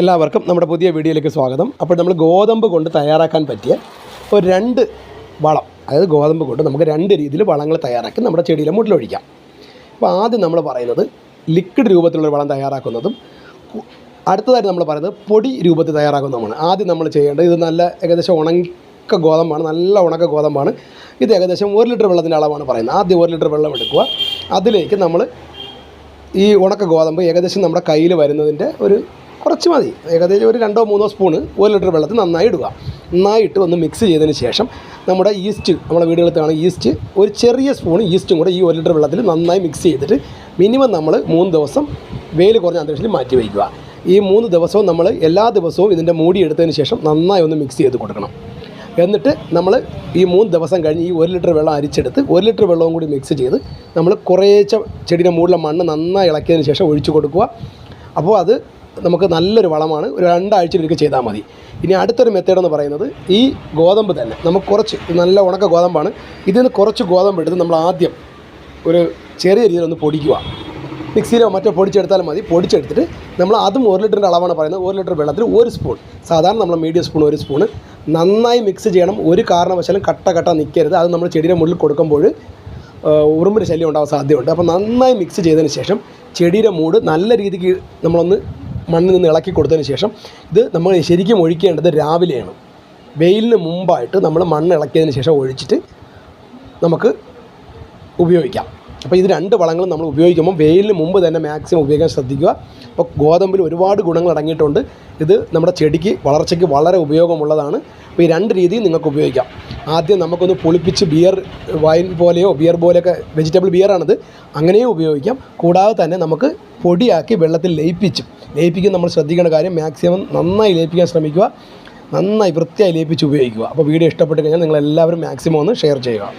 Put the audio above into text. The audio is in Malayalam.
എല്ലാവർക്കും നമ്മുടെ പുതിയ വീഡിയോയിലേക്ക് സ്വാഗതം. അപ്പോൾ നമ്മൾ ഗോതമ്പ് കൊണ്ട് തയ്യാറാക്കാൻ പറ്റിയ ഒരു രണ്ട് വളം അതായത് ഗോതമ്പ് കൊണ്ട് നമുക്ക് രണ്ട് രീതിയിൽ വളങ്ങൾ തയ്യാറാക്കി നമ്മുടെ ചെടിയിലെ മുട്ടിലൊഴിക്കാം അപ്പോൾ ആദ്യം നമ്മൾ പറയുന്നത് ലിക്വിഡ് രൂപത്തിലുള്ള വളം തയ്യാറാക്കുന്നതും അടുത്തതായി അടുത്തതായിട്ട് നമ്മൾ പറയുന്നത് പൊടി രൂപത്തിൽ തയ്യാറാക്കുന്നതുമാണ്. ആദ്യം നമ്മൾ ചെയ്യേണ്ടത് ഇത് നല്ല ഏകദേശം ഉണക്ക ഗോതമ്പാണ് നല്ല ഉണക്ക ഗോതമ്പാണ്. ഇത് ഏകദേശം ഒരു ലിറ്റർ വെള്ളത്തിന്റെ അളവാണ് പറയുന്നത്. ആദ്യം ഒരു ലിറ്റർ വെള്ളം എടുക്കുക. അതിലേക്ക് നമ്മൾ ഈ ഉണക്ക ഗോതമ്പ് ഏകദേശം നമ്മുടെ കയ്യിൽ വരുന്നതിന്റെ ഒരു കുറച്ച് മതി. ഏകദേശം ഒരു രണ്ടോ മൂന്നോ സ്പൂണ് ഒരു ലിറ്റർ വെള്ളത്തിൽ നന്നായി ഇടുക. നന്നായിട്ട് ഒന്ന് മിക്സ് ചെയ്തതിന് ശേഷം നമ്മുടെ ഈസ്റ്റ് നമ്മുടെ വീടുകളിൽ കാണുന്ന ഈസ്റ്റ് ഒരു ചെറിയ സ്പൂൺ ഈസ്റ്റും കൂടെ ഈ ഒരു ലിറ്റർ വെള്ളത്തിൽ നന്നായി മിക്സ് ചെയ്തിട്ട് മിനിമം നമ്മൾ മൂന്ന് ദിവസം വെയിൽ കുറഞ്ഞ അന്തരീക്ഷത്തിൽ മാറ്റി വയ്ക്കുക. ഈ മൂന്ന് ദിവസവും നമ്മൾ എല്ലാ ദിവസവും ഇതിന്റെ മൂടി എടുത്തതിന് ശേഷം നന്നായി ഒന്ന് മിക്സ് ചെയ്ത് കൊടുക്കണം. എന്നിട്ട് നമ്മൾ ഈ മൂന്ന് ദിവസം കഴിഞ്ഞ് ഈ ഒരു ലിറ്റർ വെള്ളം അരിച്ചെടുത്ത് ഒരു ലിറ്റർ വെള്ളവും കൂടി മിക്സ് ചെയ്ത് നമ്മൾ കുറേശ്ശെ ചെടിയുടെ മുകളിലെ മണ്ണ് നന്നായി ഇളക്കിയതിന് ശേഷം ഒഴിച്ചു കൊടുക്കുക. അപ്പോൾ അത് നമുക്ക് നല്ലൊരു വളമാണ്. ഒരു രണ്ടാഴ്ചയിലൊക്കെ ചെയ്താൽ മതി. ഇനി അടുത്തൊരു മെത്തേഡ് എന്ന് പറയുന്നത് ഈ ഗോതമ്പ് തന്നെ. നമുക്ക് കുറച്ച് നല്ല ഉണക്ക ഗോതമ്പാണ്. ഇതിൽ നിന്ന് കുറച്ച് ഗോതമ്പ് എടുത്ത് നമ്മൾ ആദ്യം ഒരു ചെറിയ രീതിയിൽ ഒന്ന് പൊടിക്കുക. മിക്സിയിലോ മറ്റോ പൊടിച്ചെടുത്താലും മതി. പൊടിച്ചെടുത്തിട്ട് നമ്മൾ അതും ഒരു ലിറ്ററിന്റെ അളവാണ് പറയുന്നത്. ഒരു ലിറ്റർ വെള്ളത്തിൽ ഒരു സ്പൂൺ സാധാരണ നമ്മൾ മീഡിയം സ്പൂൺ ഒരു സ്പൂൺ നന്നായി മിക്സ് ചെയ്യണം. ഒരു കാരണവശാലും കട്ട കട്ട നിൽക്കരുത്. അത് നമ്മൾ ചെടിയുടെ മുകളിൽ കൊടുക്കുമ്പോൾ ഉറുമ്പിന് ശല്യം ഉണ്ടാവാൻ സാധ്യതയുണ്ട്. അപ്പോൾ നന്നായി മിക്സ് ചെയ്തതിന് ശേഷം ചെടിയുടെ മൂട് നല്ല രീതിക്ക് നമ്മളൊന്ന് മണ്ണിൽ നിന്ന് ഇളക്കി കൊടുത്തതിന് ശേഷം ഇത് നമ്മൾ ശരിക്കും ഒഴിക്കേണ്ടത് രാവിലെയാണ്. വെയിലിന് മുമ്പായിട്ട് നമ്മൾ മണ്ണ് ഇളക്കിയതിന് ശേഷം ഒഴിച്ചിട്ട് നമുക്ക് ഉപയോഗിക്കാം. അപ്പോൾ ഇത് രണ്ട് വളങ്ങളും നമ്മൾ ഉപയോഗിക്കുമ്പോൾ വെയിലിന് മുമ്പ് തന്നെ മാക്സിമം ഉപയോഗിക്കാൻ ശ്രദ്ധിക്കുക. അപ്പോൾ ഗോതമ്പിൽ ഒരുപാട് ഗുണങ്ങൾ അടങ്ങിയിട്ടുണ്ട്. ഇത് നമ്മുടെ ചെടിക്ക് വളർച്ചയ്ക്ക് വളരെ ഉപയോഗമുള്ളതാണ്. അപ്പോൾ ഈ രണ്ട് രീതിയും നിങ്ങൾക്ക് ഉപയോഗിക്കാം. ആദ്യം നമുക്കൊന്ന് പുളിപ്പിച്ച് ബിയർ വൈൻ പോലെയോ ബിയർ പോലെയൊക്കെ വെജിറ്റബിൾ ബിയറാണിത്. അങ്ങനെയും ഉപയോഗിക്കാം. കൂടാതെ തന്നെ നമുക്ക് പൊടിയാക്കി വെള്ളത്തിൽ ലയിപ്പിച്ചു. ലയിപ്പിക്കും നമ്മൾ ശ്രദ്ധിക്കേണ്ട കാര്യം മാക്സിമം നന്നായി ലയിപ്പിക്കാൻ ശ്രമിക്കുക. നന്നായി വൃത്തിയായി ലയിപ്പിച്ച് ഉപയോഗിക്കുക. അപ്പോൾ വീഡിയോ ഇഷ്ടപ്പെട്ട് കഴിഞ്ഞാൽ നിങ്ങളെല്ലാവരും മാക്സിമം ഒന്ന് ഷെയർ ചെയ്യുക.